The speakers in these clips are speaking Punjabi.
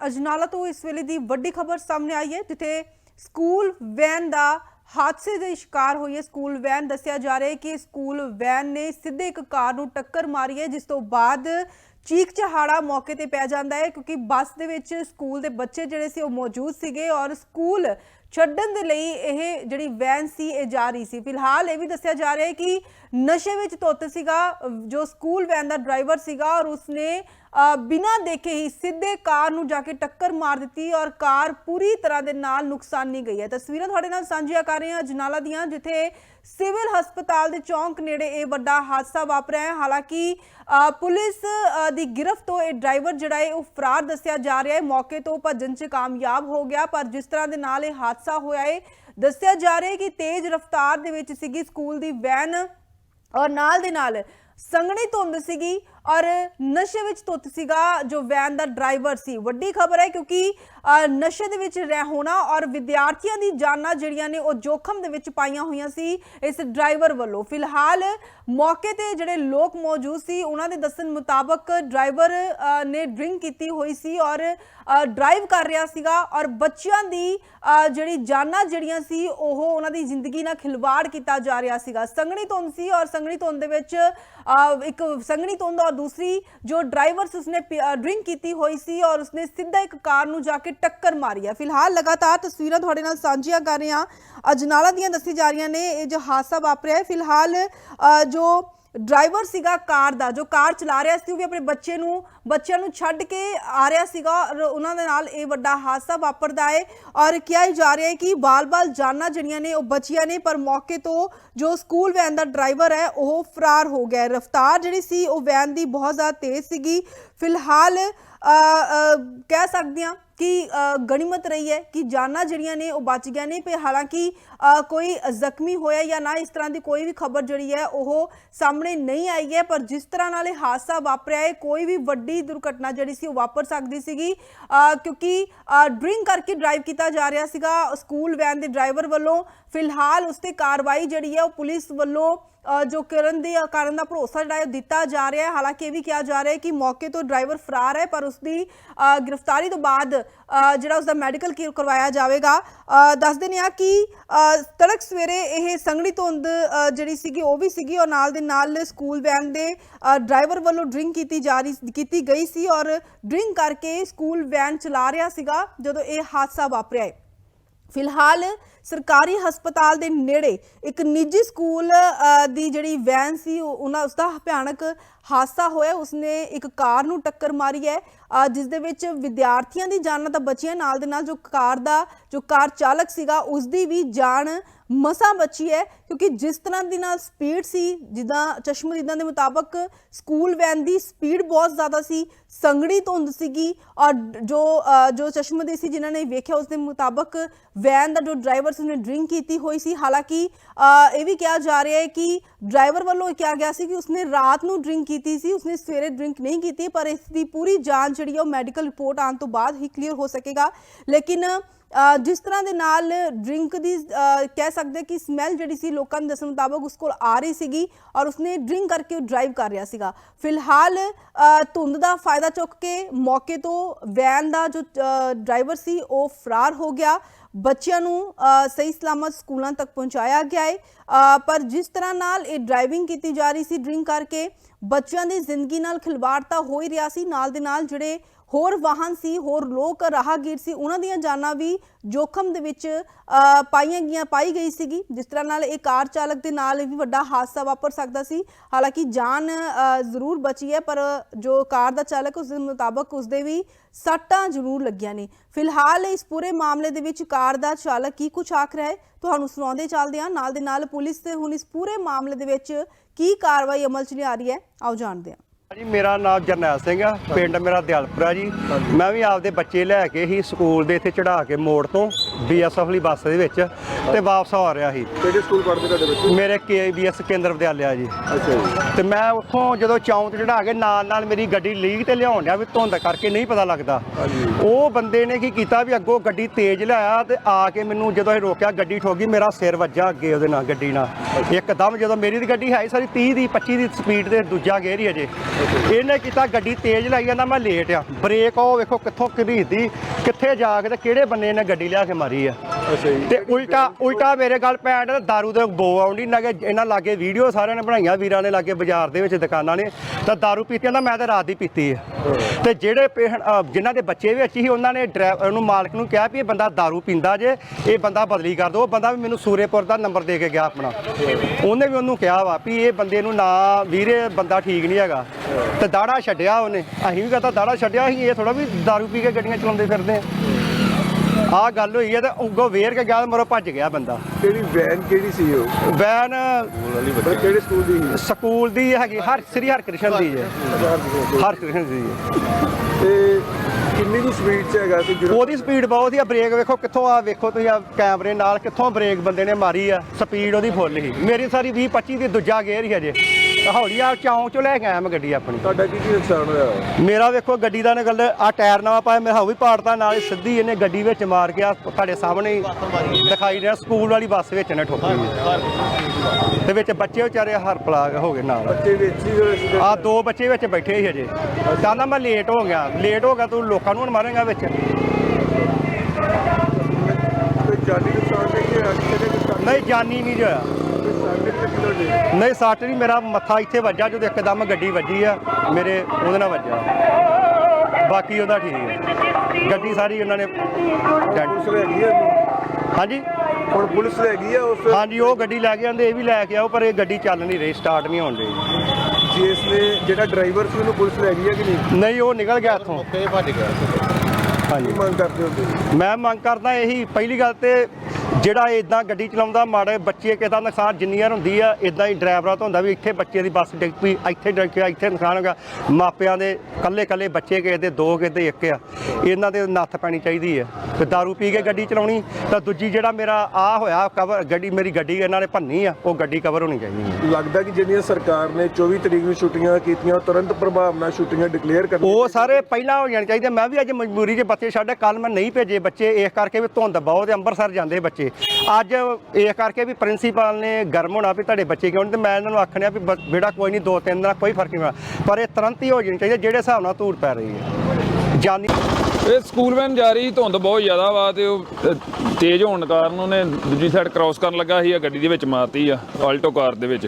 ਅਜਨਾਲਾ ਤੋਂ ਇਸ ਵੇਲੇ ਦੀ ਵੱਡੀ ਖਬਰ ਸਾਹਮਣੇ ਆਈ ਹੈ, ਜਿੱਥੇ ਸਕੂਲ ਵੈਨ ਦਾ ਹਾਦਸੇ ਦੇ ਸ਼ਿਕਾਰ ਹੋਈ ਹੈ ਸਕੂਲ ਵੈਨ ਦੱਸਿਆ ਜਾ ਰਿਹਾ ਹੈ ਕਿ ਸਕੂਲ ਵੈਨ ਨੇ ਸਿੱਧੇ ਇੱਕ ਕਾਰ ਨੂੰ ਟੱਕਰ ਮਾਰੀ ਹੈ, ਜਿਸ ਤੋਂ ਬਾਅਦ ਚੀਕ ਚਹਾੜਾ ਮੌਕੇ ਤੇ ਪੈ ਜਾਂਦਾ ਹੈ, ਕਿਉਂਕਿ ਬੱਸ ਦੇ ਵਿੱਚ ਸਕੂਲ ਦੇ ਬੱਚੇ ਜਿਹੜੇ ਸੀ ਉਹ ਮੌਜੂਦ ਸੀਗੇ ਔਰ ਸਕੂਲ ਛੱਡਣ ਦੇ ਲਈ ਇਹ ਜਿਹੜੀ ਵੈਨ ਸੀ, ਇਹ ਜਾ ਰਹੀ ਸੀ। ਫਿਲਹਾਲ ਇਹ ਵੀ ਦੱਸਿਆ ਜਾ ਰਿਹਾ ਹੈ ਕਿ ਨਸ਼ੇ ਵਿੱਚ ਧੁੱਤ ਸੀਗਾ, ਜੋ ਸਕੂਲ ਵੈਨ ਦਾ ਡਰਾਈਵਰ ਸੀਗਾ, ਔਰ ਉਸਨੇ ਬਿਨਾਂ ਦੇਖੇ ਹੀ ਸਿੱਧੇ ਕਾਰ ਨੂੰ ਜਾ ਕੇ ਟੱਕਰ ਮਾਰ ਦਿੱਤੀ, ਔਰ ਕਾਰ ਪੂਰੀ ਤਰ੍ਹਾਂ ਦੇ ਨਾਲ ਨੁਕਸਾਨੀ ਗਈ ਹੈ। ਤਸਵੀਰਾਂ ਤੁਹਾਡੇ ਨਾਲ ਸਾਂਝੀਆਂ ਕਰ ਰਹੇ ਹਾਂ ਅਜਨਾਲਾ ਦੀਆਂ, ਜਿੱਥੇ ਸਿਵਲ ਹਸਪਤਾਲ ਦੇ ਚੌਂਕ ਨੇੜੇ ਇਹ ਵੱਡਾ ਹਾਦਸਾ ਵਾਪਰਿਆ ਹੈ। ਹਾਲਾਂਕਿ ਪੁਲਿਸ ਦੀ ਗ੍ਰਿਫ਼ਤ ਤੋਂ ਇਹ ਡਰਾਈਵਰ ਜਿਹੜਾ ਹੈ, ਉਹ ਫਰਾਰ ਦੱਸਿਆ ਜਾ ਰਿਹਾ ਹੈ। ਮੌਕੇ ਤੋਂ ਭੱਜਣ 'ਚ ਕਾਮਯਾਬ ਹੋ ਗਿਆ, ਪਰ ਜਿਸ ਤਰ੍ਹਾਂ ਦੇ ਨਾਲ ਇਹ ਹਾਦਸਾ ਹੋਇਆ ਹੈ ਦੱਸਿਆ ਜਾ ਰਿਹਾ ਹੈ ਕਿ ਤੇਜ਼ ਰਫ਼ਤਾਰ ਦੇ ਵਿੱਚ ਸੀਗੀ ਸਕੂਲ ਦੀ ਵੈਨ ਔਰ ਨਾਲ ਦੇ ਨਾਲ ਸੰਘਣੀ ਧੁੰਦ ਸੀਗੀ ਔਰ ਨਸ਼ੇ ਵਿੱਚ ਧੁੱਤ ਸੀਗਾ ਜੋ ਵੈਨ ਦਾ ਡਰਾਈਵਰ ਸੀ। ਵੱਡੀ ਖਬਰ ਹੈ ਕਿਉਂਕਿ ਨਸ਼ੇ ਦੇ ਵਿੱਚ ਰਹਿ ਹੋਣਾ ਔਰ ਵਿਦਿਆਰਥੀਆਂ ਦੀ ਜਾਨਾਂ ਜਿਹੜੀਆਂ ਨੇ ਉਹ ਜੋਖਮ ਦੇ ਵਿੱਚ ਪਾਈਆਂ ਹੋਈਆਂ ਸੀ ਇਸ ਡਰਾਈਵਰ ਵੱਲੋਂ। ਫਿਲਹਾਲ ਮੌਕੇ ਤੇ ਜਿਹੜੇ ਲੋਕ ਮੌਜੂਦ ਸੀ, ਉਹਨਾਂ ਦੇ ਦੱਸਣ ਮੁਤਾਬਕ ਡਰਾਈਵਰ ਨੇ ਡਰਿੰਕ ਕੀਤੀ ਹੋਈ ਸੀ ਔਰ ਡਰਾਈਵ ਕਰ ਰਿਹਾ ਸੀਗਾ ਔਰ ਬੱਚਿਆਂ ਦੀ ਜਿਹੜੀ ਜਾਨਾਂ ਜਿਹੜੀਆਂ ਸੀ, ਉਹ ਉਹਨਾਂ ਦੀ ਜ਼ਿੰਦਗੀ ਨਾਲ ਖਿਲਵਾੜ ਕੀਤਾ ਜਾ ਰਿਹਾ ਸੀਗਾ। ਸੰਘਣੀ ਧੁੰਦ ਸੀ ਔਰ ਸੰਘਣੀ ਧੁੰਦ ਦੇ ਵਿੱਚ ਇੱਕ ਸੰਘਣੀ ਧੁੰਦ ਔਰ ਦੂਸਰੀ ਜੋ ਡਰਾਈਵਰ ਸੀ ਉਸਨੇ ਡਰਿੰਕ ਕੀਤੀ ਹੋਈ ਸੀ ਔਰ ਉਸਨੇ ਸਿੱਧਾ ਇੱਕ ਕਾਰ ਨੂੰ ਜਾ ਕੇ ਟੱਕਰ ਮਾਰੀ ਹੈ। ਫਿਲਹਾਲ ਲਗਾਤਾਰ ਤਸਵੀਰਾਂ ਤੁਹਾਡੇ ਨਾਲ ਸਾਂਝੀਆਂ ਕਰ ਰਹੇ ਹਾਂ। ਅਜਨਾਲਾ ਦੀਆਂ ਦੱਸੀ ਜਾ ਰਹੀਆਂ ਨੇ ਇਹ ਜੋ ਹਾਦਸਾ ਵਾਪਰਿਆ ਹੈ ਫਿਲਹਾਲ ਅ, ਜੋ ਡਰਾਈਵਰ ਸੀਗਾ ਕਾਰ ਦਾ, ਜੋ ਕਾਰ ਚਲਾ ਰਿਹਾ ਸੀ, ਉਹ ਵੀ ਆਪਣੇ ਬੱਚੇ ਨੂੰ, ਬੱਚਿਆਂ ਨੂੰ ਛੱਡ ਕੇ ਆ ਰਿਹਾ ਸੀਗਾ ਔਰ ਉਹਨਾਂ ਦੇ ਨਾਲ ਇਹ ਵੱਡਾ ਹਾਦਸਾ ਵਾਪਰਦਾ ਹੈ ਔਰ ਕਿਹਾ ਜਾ ਰਿਹਾ ਹੈ ਕਿ ਬਾਲ-ਬਾਲ ਜਾਨਾਂ ਜਿਹੜੀਆਂ ਨੇ, ਉਹ ਬਚੀਆਂ ਨੇ, ਪਰ ਮੌਕੇ ਤੋਂ ਜੋ ਸਕੂਲ ਵੈਨ ਦਾ ਡਰਾਈਵਰ ਹੈ, ਉਹ ਫਰਾਰ ਹੋ ਗਿਆ ਰਫ਼ਤਾਰ ਜਿਹੜੀ ਸੀ, ਉਹ ਵੈਨ ਦੀ ਬਹੁਤ ਜ਼ਿਆਦਾ ਤੇਜ਼ ਸੀਗੀ। ਫਿਲਹਾਲ ਕਹਿ ਸਕਦੇ ਹਾਂ ਕਿ ਅ, ਗਣੀਮਤ ਰਹੀ ਹੈ ਕਿ ਜਾਨਾਂ ਜਿਹੜੀਆਂ ਨੇ ਉਹ ਬਚ ਗਈਆਂ ਨੇ। ਪਰ ਹਾਲਾਂਕਿ ਕੋਈ ਜ਼ਖਮੀ ਹੋਇਆ ਜਾਂ ਨਾ ਇਸ ਤਰ੍ਹਾਂ ਦੀ ਕੋਈ ਵੀ ਖਬਰ ਜਿਹੜੀ ਹੈ ਉਹ ਸਾਹਮਣੇ ਨਹੀਂ ਆਈ ਹੈ। ਪਰ ਜਿਸ ਤਰ੍ਹਾਂ ਨਾਲ ਇਹ ਹਾਦਸਾ ਵਾਪਰਿਆ ਹੈ ਕੋਈ ਵੀ ਵੱਡੀ ਦੁਰਘਟਨਾ ਜਿਹੜੀ ਸੀ ਉਹ ਵਾਪਰ ਸਕਦੀ ਸੀਗੀ। ਕਿਉਂਕਿ ਡਰਿੰਕ ਕਰਕੇ ਡਰਾਈਵ ਕੀਤਾ ਜਾ ਰਿਹਾ ਸੀਗਾ। ਸਕੂਲ ਵੈਨ ਦੇ ਡਰਾਈਵਰ ਵੱਲੋਂ ਫਿਲਹਾਲ ਉਸ ਤੇ ਕਾਰਵਾਈ ਜਿਹੜੀ ਹੈ ਉਹ ਪੁਲਿਸ ਵੱਲੋਂ ਜੋ ਕਰਨ ਦੇ, ਕਾਰਨ ਦਾ ਭਰੋਸਾ ਜਿਹੜਾ ਉਹ ਦਿੱਤਾ ਜਾ ਰਿਹਾ ਹੈ। ਹਾਲਾਂਕਿ ਇਹ ਵੀ ਕਿਹਾ ਜਾ ਰਿਹਾ ਹੈ ਕਿ ਮੌਕੇ ਤੋਂ ਡਰਾਈਵਰ ਫਰਾਰ ਹੈ, ਪਰ ਉਸ ਦੀ ਗ੍ਰਿਫਤਾਰੀ ਤੋਂ ਬਾਅਦ ਜਿਹੜਾ ਉਸ ਦਾ ਮੈਡੀਕਲ ਕੇਅਰ ਕਰਵਾਇਆ ਜਾਵੇਗਾ। ਦੱਸ ਦਿੰਦੇ ਆ ਕਿ ਤੜਕ ਸਵੇਰੇ ਇਹ ਸੰਗਣੀ ਧੁੰਦ ਜਿਹੜੀ ਸੀਗੀ, ਉਹ ਵੀ ਸੀਗੀ ਔਰ ਨਾਲ ਦੇ ਨਾਲ ਸਕੂਲ ਵੈਨ ਦੇ ਡਰਾਈਵਰ ਵੱਲੋਂ ਡਰਿੰਕ ਕੀਤੀ ਜਾ ਰਹੀ ਕੀਤੀ ਗਈ ਸੀ ਔਰ ਡਰਿੰਕ ਕਰਕੇ ਸਕੂਲ ਵੈਨ ਚਲਾ ਰਿਹਾ ਸੀਗਾ ਜਦੋਂ ਇਹ ਹਾਦਸਾ ਵਾਪਰਿਆ ਹੈ। ਫਿਲਹਾਲ ਸਰਕਾਰੀ ਹਸਪਤਾਲ ਦੇ ਨੇੜੇ ਇੱਕ ਨਿੱਜੀ ਸਕੂਲ ਅ, ਦੀ ਜਿਹੜੀ ਵੈਨ ਸੀ ਉਹਨਾਂ ਉਸ ਦਾ ਭਿਆਨਕ ਹਾਦਸਾ ਹੋਇਆ। ਉਸਨੇ ਇੱਕ ਕਾਰ ਨੂੰ ਟੱਕਰ ਮਾਰੀ ਹੈ। ਜਿਸ ਦੇ ਵਿੱਚ ਵਿਦਿਆਰਥੀਆਂ ਦੀ ਜਾਨਾਂ ਤਾਂ ਬਚੀਆਂ ਨਾਲ ਦੇ ਨਾਲ ਜੋ ਕਾਰ ਦਾ, ਜੋ ਕਾਰ ਚਾਲਕ ਸੀਗਾ ਉਸ ਦੀ ਵੀ ਜਾਨ ਮਸਾਂ ਬਚੀ ਹੈ, ਕਿਉਂਕਿ ਜਿਸ ਤਰ੍ਹਾਂ ਦੀ ਨਾਲ ਸਪੀਡ ਸੀ, ਜਿੱਦਾਂ ਚਸ਼ਮਦੀਦਾਂ ਦੇ ਮੁਤਾਬਕ ਸਕੂਲ ਵੈਨ ਦੀ ਸਪੀਡ ਬਹੁਤ ਜ਼ਿਆਦਾ ਸੀ ਸੰਗੜੀ ਧੁੰਦ ਸੀਗੀ ਔਰ ਜੋ ਜੋ ਚਸ਼ਮਦੀਦ ਸੀ ਜਿਨ੍ਹਾਂ ਨੇ ਵੇਖਿਆ, ਉਸ ਦੇ ਮੁਤਾਬਕ ਵੈਨ ਦਾ ਜੋ ਡਰਾਈਵਰ ਸੀ, ਉਹਨੇ ਡਰਿੰਕ ਕੀਤੀ ਹੋਈ ਸੀ। ਹਾਲਾਂਕਿ ਇਹ ਵੀ ਕਿਹਾ ਜਾ ਰਿਹਾ ਹੈ ਕਿ ਡਰਾਈਵਰ ਵੱਲੋਂ ਕਿਹਾ ਗਿਆ ਸੀ ਕਿ ਉਸਨੇ ਰਾਤ ਨੂੰ ਡਰਿੰਕ ਕੀਤੀ ਸੀ, ਉਸਨੇ ਸਵੇਰੇ ਡਰਿੰਕ ਨਹੀਂ ਕੀਤੀ, ਪਰ ਇਸ ਦੀ ਪੂਰੀ ਜਾਂਚ ਜਿਹੜੀ ਹੈ ਉਹ ਮੈਡੀਕਲ ਰਿਪੋਰਟ ਆਉਣ ਤੋਂ ਬਾਅਦ ਹੀ ਕਲੀਅਰ ਹੋ ਸਕੇਗਾ। ਲੇਕਿਨ ਜਿਸ ਤਰ੍ਹਾਂ ਦੇ ਨਾਲ ਡਰਿੰਕ ਦੀ ਕਹਿ ਸਕਦੇ ਕਿ ਸਮੈਲ ਜਿਹੜੀ ਸੀ ਲੋਕਾਂ ਦੇ ਦੱਸਣ ਮੁਤਾਬਕ ਉਸ ਕੋਲ ਆ ਰਹੀ ਸੀਗੀ ਔਰ ਉਸਨੇ ਡਰਿੰਕ ਕਰਕੇ ਉਹ ਡਰਾਈਵ ਕਰ ਰਿਹਾ ਸੀਗਾ। ਫਿਲਹਾਲ ਧੁੰਦ ਦਾ ਫਾਇਦਾ ਚੁੱਕ ਕੇ ਮੌਕੇ ਤੋਂ ਵੈਨ ਦਾ ਜੋ ਡਰਾਈਵਰ ਸੀ ਉਹ ਫਰਾਰ ਹੋ ਗਿਆ। ਬੱਚਿਆਂ ਨੂੰ ਸਹੀ ਸਲਾਮਤ ਸਕੂਲਾਂ ਤੱਕ ਪਹੁੰਚਾਇਆ ਗਿਆ ਹੈ ਅ, ਪਰ ਜਿਸ ਤਰ੍ਹਾਂ ਨਾਲ ਇਹ ਡਰਾਈਵਿੰਗ ਕੀਤੀ ਜਾ ਰਹੀ ਸੀ ਡਰਿੰਕ ਕਰਕੇ ਬੱਚਿਆਂ ਦੀ ਜ਼ਿੰਦਗੀ ਨਾਲ ਖਿਲਵਾੜ ਤਾਂ ਹੋ ਹੀ ਰਿਹਾ ਸੀ। ਨਾਲ ਦੇ ਨਾਲ ਜਿਹੜੇ ਹੋਰ ਵਾਹਨ ਸੀ, ਹੋਰ ਲੋਕ ਰਾਹਗੀਰ ਸੀ, ਉਹਨਾਂ ਦੀਆਂ ਜਾਨਾਂ ਵੀ ਜੋਖਮ ਦੇ ਵਿੱਚ ਪਾਈਆਂ ਗਈਆਂ, ਪਾਈ ਗਈ ਸੀਗੀ। ਜਿਸ ਤਰ੍ਹਾਂ ਨਾਲ ਇਹ ਕਾਰ ਚਾਲਕ ਦੇ ਨਾਲ ਵੀ ਵੱਡਾ ਹਾਦਸਾ ਵਾਪਰ ਸਕਦਾ ਸੀ। ਹਾਲਾਂਕਿ ਜਾਨ ਜ਼ਰੂਰ ਬਚੀ ਹੈ, ਪਰ ਜੋ ਕਾਰ ਦਾ ਚਾਲਕ ਉਸ ਦੇ ਮੁਤਾਬਕ ਉਸਦੇ ਵੀ ਸੱਟਾਂ ਜ਼ਰੂਰ ਲੱਗੀਆਂ ਨੇ। ਫਿਲਹਾਲ ਇਸ ਪੂਰੇ ਮਾਮਲੇ ਦੇ ਵਿੱਚ ਕਾਰ ਦਾ ਚਾਲਕ ਕੀ ਕੁਝ ਆਖ ਰਿਹਾ ਹੈ, ਤੁਹਾਨੂੰ ਸੁਣਾਉਂਦੇ ਚੱਲਦੇ ਹਾਂ। ਨਾਲ ਦੇ ਨਾਲ ਪੁਲਿਸ ਤੇ ਹੁਣ ਇਸ ਪੂਰੇ ਮਾਮਲੇ ਦੇ ਵਿੱਚ ਕੀ ਕਾਰਵਾਈ ਅਮਲ 'ਚ ਲਿਆ ਰਹੀ ਹੈ, ਆਓ ਜਾਣਦੇ ਹਾਂ। ਜੀ ਮੇਰਾ ਨਾਮ ਜਰਨੈਲ ਸਿੰਘ ਆ ਪਿੰਡ ਮੇਰਾ ਦਿਆਲਪੁਰਾ ਜੀ। ਮੈਂ ਵੀ ਆਪਦੇ ਬੱਚੇ ਲੈ ਕੇ ਹੀ ਸਕੂਲ ਦੇ ਇੱਥੇ ਚੜਾ ਕੇ ਮੋੜ ਤੋਂ ਬੀਐਸਐਫ ਵਾਲੀ ਬੱਸ ਦੇ ਵਿੱਚ ਤੇ ਵਾਪਸ ਆ ਰਿਹਾ ਸੀ। ਕਿਹੜੇ ਸਕੂਲ ਪੜ੍ਹਦੇ ਤੁਹਾਡੇ ਬੱਚੇ? ਮੇਰੇ ਕੇਬੀਐਸ ਕੇਂਦਰ ਵਿਦਿਆਲਿਆ ਜੀ। ਅੱਛਾ ਜੀ। ਤੇ ਮੈਂ ਉੱਥੋਂ ਜਦੋਂ ਚੌਂਕ ਚੜਾ ਕੇ ਨਾਲ ਨਾਲ ਮੇਰੀ ਗੱਡੀ ਲੀਕ ਤੇ ਲਿਆਉਣ ਡਿਆ ਵੀ ਧੁੰਦ ਕਰਕੇ ਨਹੀਂ ਪਤਾ ਲੱਗਦਾ। ਉਹ ਬੰਦੇ ਨੇ ਕੀ ਕੀਤਾ ਵੀ ਅੱਗੋਂ ਗੱਡੀ ਤੇਜ਼ ਲਿਆਇਆ ਤੇ ਆ ਕੇ ਮੈਨੂੰ ਜਦੋਂ ਇਹ ਰੋਕਿਆ ਗੱਡੀ ਠੋਕੀ ਮੇਰਾ ਸਿਰ ਵੱਜਾ ਅੱਗੇ ਉਹਦੇ ਨਾਲ ਗੱਡੀ ਨਾਲ। ਇੱਕਦਮ ਜਦੋਂ ਮੇਰੀ ਦੀ ਗੱਡੀ ਹੈ ਸਾਰੀ 30 ਦੀ 25 ਦੀ ਸਪੀਡ ਤੇ ਦੂਜਾ ਗੇਰ ਹੀ ਅਜੇ ਇਹਨੇ ਕੀਤਾ ਗੱਡੀ ਤੇਜ਼ ਲਾਈ ਜਾਂਦਾ ਮੈਂ ਲੇਟ ਆ। ਬ੍ਰੇਕ ਉਹ ਵੇਖੋ ਕਿੱਥੋਂ ਘਰੀਦੀ ਕਿੱਥੇ ਜਾ ਕੇ ਤੇ ਕਿਹੜੇ ਬੰਨੇ ਨੇ ਗੱਡੀ ਲਿਆ ਕੇ ਮਾਰੀ ਆ। ਤੇ ਉਲਟਾ ਉਲਟਾ ਮੇਰੇ ਗੱਲ ਪੈਣ ਡਿਆ, ਦਾਰੂ ਦੇ ਬੋ ਆਉਂਦੀ ਨਾ ਕਿ ਇਹਨਾਂ ਲਾਗੇ ਵੀਡੀਓ ਸਾਰਿਆਂ ਨੇ ਬਣਾਈਆਂ ਵੀਰਾਂ ਨੇ ਲਾਗੇ ਬਾਜ਼ਾਰ ਦੇ ਵਿੱਚ ਦੁਕਾਨਾਂ ਨੇ ਤਾਂ ਦਾਰੂ ਪੀਤੀ ਕਹਿੰਦਾ ਮੈਂ ਤਾਂ ਰਾਤ ਦੀ ਪੀਤੀ ਹੈ। ਤੇ ਜਿਹੜੇ ਜਿਨ੍ਹਾਂ ਦੇ ਬੱਚੇ ਵੀ ਅੱਛੀ ਸੀ ਉਹਨਾਂ ਨੇ ਡਰਾਈਵਰ ਨੂੰ ਮਾਲਕ ਨੂੰ ਕਿਹਾ ਵੀ ਇਹ ਬੰਦਾ ਦਾਰੂ ਪੀਂਦਾ ਜੇ ਇਹ ਬੰਦਾ ਬਦਲੀ ਕਰ ਦਿਓ ਉਹ ਬੰਦਾ ਵੀ ਮੈਨੂੰ ਸੂਰੇਪੁਰ ਦਾ ਨੰਬਰ ਦੇ ਕੇ ਗਿਆ ਆਪਣਾ। ਉਹਨੇ ਵੀ ਉਹਨੂੰ ਕਿਹਾ ਵਾ ਵੀ ਇਹ ਬੰਦੇ ਨੂੰ ਨਾ ਵੀਰੇ ਬੰਦਾ ਠੀਕ ਨਹੀਂ ਹੈਗਾ। ਤੇ ਦਾੜਾ ਛੱਡਿਆ ਉਹਨੇ। ਅਸੀਂ ਵੀ ਕਹਤਾ ਦਾੜਾ ਛੱਡਿਆ ਅਸੀਂ ਇਹ ਥੋੜਾ ਵੀ ਦਾਰੂ ਪੀ ਕੇ ਗੱਡੀਆਂ ਚਲਾਉਂਦੇ ਫਿਰਦੇ ਆ। ਆਹ ਗੱਲ ਹੋਈ ਹੈ ਤੇ ਉੱਗੋ ਵੇਰ ਕੇ ਗਿਆ ਮਰੋ ਭੱਜ ਗਿਆ ਬੰਦਾ। ਕਿਹੜੀ ਵੈਨ ਕਿਹੜੀ ਸੀ ਉਹ? ਵੈਨ ਕਿਹੜੇ ਸਕੂਲ ਦੀ ਸੀ? ਸਕੂਲ ਦੀ ਹੈਗੀ ਹਰ ਸ੍ਰੀ ਹਰਕ੍ਰਿਸ਼ਨ ਦੀ ਹੈ। ਹਰਕ੍ਰਿਸ਼ਨ ਦੀ। ਹੈ। ਤੇ ਕਿੰਨੀ ਦੀ ਸਪੀਡ 'ਚ ਹੈਗਾ ਸੀ ਉਹਦੀ ਸਪੀਡ ਬਹੁਤ ਹੀ ਆ ਬ੍ਰੇਕ ਵੇਖੋ ਕਿੱਥੋਂ ਆ ਵੇਖੋ ਤੁਸੀਂ ਆ ਕੈਮਰੇ ਨਾਲ ਕਿੱਥੋਂ ਬ੍ਰੇਕ ਬੰਦੇ ਨੇ ਮਾਰੀ ਆ। ਸਪੀਡ ਉਹਦੀ ਫੁੱਲ ਸੀ। ਮੇਰੀ ਸਾਰੀ 20 25 ਦੀ ਦੂਜਾ ਗੇਅਰ ਹੀ ਅਜੇ। ਤੇ ਹੌਲੀ ਆ ਚੌਂਕ ਚੋਂ ਲੈ ਕੇ ਆਇਆ ਮੈਂ ਗੱਡੀ ਆਪਣੀ। ਤੁਹਾਡਾ ਕੀ ਕੀ ਨੁਕਸਾਨ ਹੋਇਆ? ਮੇਰਾ ਵੇਖੋ ਗੱਡੀ ਦਾ ਨਿਕਲ ਆ ਟਾਇਰ ਨਵਾਂ ਪਾਇਆ ਮੇਰਾ ਉਹ ਵੀ ਪਾੜਤਾ ਨਾਲ ਹੀ ਸਿੱਧੀ ਇਹਨੇ ਗੱਡੀ ਵਿੱਚ ਮਾਰ ਗਿਆ ਤੁਹਾਡੇ ਸਾਹਮਣੇ ਹੀ ਦਿਖਾਈ ਰਿਹਾ ਸਕੂਲ ਵਾਲੀ ਬੱਸ ਵਿੱਚ ਨੇ ਠੋਕੀ ਤੇ ਵਿੱਚ ਬੱਚੇ ਵਿਚਾਰੇ ਹਰ ਪਲਾਗ ਹੋ ਗਏ ਨਾਲ। ਬੱਚੇ ਵਿੱਚ ਹੀ ਆ ਦੋ ਬੱਚੇ ਵਿੱਚ ਬੈਠੇ ਸੀ ਹਜੇ। ਕਹਿੰਦਾ ਮੈਂ ਲੇਟ ਹੋ ਗਿਆ ਲੇਟ ਹੋ ਗਿਆ ਤੂੰ ਲੋਕਾਂ ਨੂੰ ਮਾਰੇਗਾ ਵਿੱਚ। ਜਾਨੀ ਨੁਕਸਾਨ ਨਹੀਂ ਹੋਇਆ? ਨਹੀਂ ਜਾਨੀ ਨਹੀਂ ਹੋਇਆ। ਨਹੀਂ ਸੱਟ ਨਹੀਂ ਮੇਰਾ ਮੱਥਾ ਇੱਥੇ ਵੱਜਾ ਜਦੋਂ ਇੱਕਦਮ ਗੱਡੀ ਵੱਜੀ ਆ ਮੇਰੇ ਉਹਦੇ ਨਾਲ ਵੱਜਾ। ਬਾਕੀ ਉਹਦਾ ਠੀਕ ਹੈ ਗੱਡੀ ਸਾਰੀ ਉਹਨਾਂ ਨੇ ਪੁਲਿਸ ਲੈ ਗਈ ਹੈ ਇਹਨੂੰ। ਹਾਂਜੀ? ਹੁਣ ਪੁਲਿਸ ਲੈ ਗਈ ਹੈ ਉਸ ਹਾਂਜੀ ਉਹ ਗੱਡੀ ਲੈ ਕੇ ਆਂਦੇ ਇਹ ਵੀ ਲੈ ਕੇ ਆਓ ਪਰ ਇਹ ਗੱਡੀ ਚੱਲ ਨਹੀਂ ਰਹੀ ਸਟਾਰਟ ਨਹੀਂ ਹੋਣ ਰਹੀ ਜਿਸ ਨੇ ਜਿਹੜਾ ਡਰਾਈਵਰ ਸੀ ਉਹਨੂੰ ਪੁਲਿਸ ਲੈ ਗਈ ਹੈ ਕਿ ਨਹੀਂ? ਨਹੀਂ ਉਹ ਨਿਕਲ ਗਿਆ ਇੱਥੋਂ। ਕੀ ਹਾਂਜੀ। ਮੰਗ ਕਰਦੇ ਹੋ ਤੁਸੀਂ? ਮੈਂ ਮੰਗ ਕਰਦਾ ਇਹੀ ਪਹਿਲੀ ਗੱਲ ਤੇ ਜਿਹੜਾ ਇਦਾਂ ਗੱਡੀ ਚਲਾਉਂਦਾ ਮਾੜੇ ਬੱਚੇ ਦਾ ਨੁਕਸਾਨ ਜਿੰਨੀ ਵਾਰ ਹੁੰਦੀ ਆ ਇਦਾਂ ਹੀ ਡਰਾਈਵਰਾਂ ਤੋਂ ਹੁੰਦਾ ਵੀ ਇੱਥੇ ਬੱਚੇ ਦੀ ਬੱਸ ਡਿੱਗ ਪਈ ਇੱਥੇ ਡਿੱਗ ਪਿਆ ਇੱਥੇ ਨੁਕਸਾਨ ਹੋ ਗਿਆ। ਮਾਪਿਆਂ ਦੇ ਕੱਲੇ ਕੱਲੇ ਬੱਚੇ ਕਿਸੇ ਦੇ ਦੋ ਕਿਸੇ ਦੇ ਇੱਕ ਆ। ਇਹਨਾਂ ਦੇ ਨੱਥ ਪੈਣੀ ਚਾਹੀਦੀ ਹੈ ਤੇ दारू ਪੀ ਕੇ ਗੱਡੀ ਚਲਾਉਣੀ ਤਾਂ ਦੂਜੀ ਜਿਹੜਾ ਮੇਰਾ ਆ ਹੋਇਆ ਕਵਰ ਗੱਡੀ ਮੇਰੀ ਗੱਡੀ ਇਹਨਾਂ ਨੇ ਭੰਨੀ ਆ ਉਹ ਗੱਡੀ ਕਵਰ ਹੋਣੀ ਚਾਹੀਦੀ ਹੈ ਲੱਗਦਾ ਕਿ ਜਿਹੜੀਆਂ ਸਰਕਾਰ ਨੇ 24 ਤਰੀਕ ਨੂੰ ਛੁੱਟੀਆਂ ਕੀਤੀਆਂ ਤੁਰੰਤ ਪ੍ਰਭਾਵ ਨਾਲ ਛੁੱਟੀਆਂ ਡਿਕਲੇਅਰ ਕਰਨੀਆਂ ਉਹ ਸਾਰੇ ਪਹਿਲਾਂ ਹੋ ਜਾਣੇ ਚਾਹੀਦੇ ਮੈਂ ਵੀ ਅੱਜ ਮਜਬੂਰੀ 'ਚ ਬੱਚੇ ਛੱਡ ਕੱਲ ਮੈਂ ਨਹੀਂ ਭੇਜੇ ਬੱਚੇ ਇਸ ਕਰਕੇ ਵੀ ਧੁੰਦ ਬਹੁਤ ਅੰਮ੍ਰਿਤਸਰ ਜਾਂਦੇ ਬੱਚੇ। ਅੱਜ ਇਸ ਕਰਕੇ ਵੀ ਪ੍ਰਿੰਸੀਪਲ ਨੇ ਗਰਮ ਹੋਣਾ ਵੀ ਤੁਹਾਡੇ ਬੱਚੇ ਕਿਉਂ ਨਹੀਂ ਤੇ ਮੈਂ ਇਹਨਾਂ ਨੂੰ ਆਖਣਿਆ ਵੀ ਬੇੜਾ ਕੋਈ ਨਹੀਂ ਦੋ ਤਿੰਨ ਦਿਨ ਕੋਈ ਫ਼ਰਕ ਨਹੀਂ ਪੈਣਾ। ਪਰ ਇਹ ਤੁਰੰਤ ਹੀ ਹੋ ਜਾਣੀ ਚਾਹੀਦੀ ਜਿਹੜੇ ਹਿਸਾਬ ਨਾਲ ਧੂੜ ਪੈ ਰਹੀ ਹੈ। ਜਾਨੀ ਇਹ ਸਕੂਲ ਵੈਨ ਜਾ ਰਹੀ ਧੁੰਦ ਬਹੁਤ ਜ਼ਿਆਦਾ ਵਾ ਤੇ ਉਹ ਤੇਜ਼ ਹੋਣ ਕਾਰਨ ਉਹਨੇ ਦੂਜੀ ਸਾਈਡ ਕ੍ਰਾਸ ਕਰਨ ਲੱਗਾ ਸੀ ਆ ਗੱਡੀ ਦੇ ਵਿੱਚ ਮਾਰਤੀ ਆ ਆਲਟੋ ਕਾਰ ਦੇ ਵਿੱਚ।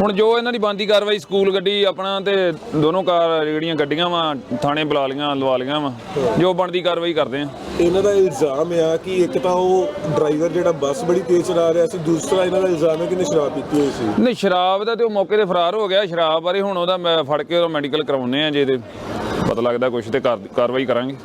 ਹੁਣ ਜੋ ਇਹਨਾਂ ਦੀ ਬੰਦੀ ਕਾਰਵਾਈ ਸਕੂਲ ਗੱਡੀ ਆਪਣਾ ਤੇ ਦੋਨੋਂ ਕਾਰ ਜਿਹੜੀਆਂ ਗੱਡੀਆਂ ਵਾ ਥਾਣੇ ਬੁਲਾ ਲੀਆਂ ਲਵਾ ਲੀਆਂ ਵਾ ਜੋ ਬਣਦੀ ਕਾਰਵਾਈ ਕਰਦੇ ਆ। ਇਹਨਾਂ ਦਾ ਇਲਜ਼ਾਮ ਆ ਕਿ ਇੱਕ ਤਾਂ ਉਹ ਡਰਾਈਵਰ ਜਿਹੜਾ ਬੱਸ ਬੜੀ ਤੇਜ਼ ਚਲਾ ਰਿਹਾ ਸੀ ਦੂਸਰਾ ਇਹਨਾਂ ਦਾ ਇਲਜ਼ਾਮ ਹੈ ਕਿ ਇਹਨੇ ਸ਼ਰਾਬ ਪੀਤੀ ਹੋਈ ਸੀ। ਨਹੀਂ ਸ਼ਰਾਬ ਦਾ ਤੇ ਉਹ ਮੌਕੇ ਤੇ ਫਰਾਰ ਹੋ ਗਿਆ ਸ਼ਰਾਬ ਬਾਰੇ ਹੁਣ ਉਹਦਾ ਮੈਂ ਫੜ ਕੇ ਉਹ ਮੈਡੀਕਲ ਕਰਾਉਣੇ ਆ ਜੇ ਤੇ ਪਤਾ ਲੱਗਦਾ ਕੁਝ ਤੇ ਕਾਰ- ਕਾਰਵਾਈ ਕਰਾਂਗੇ।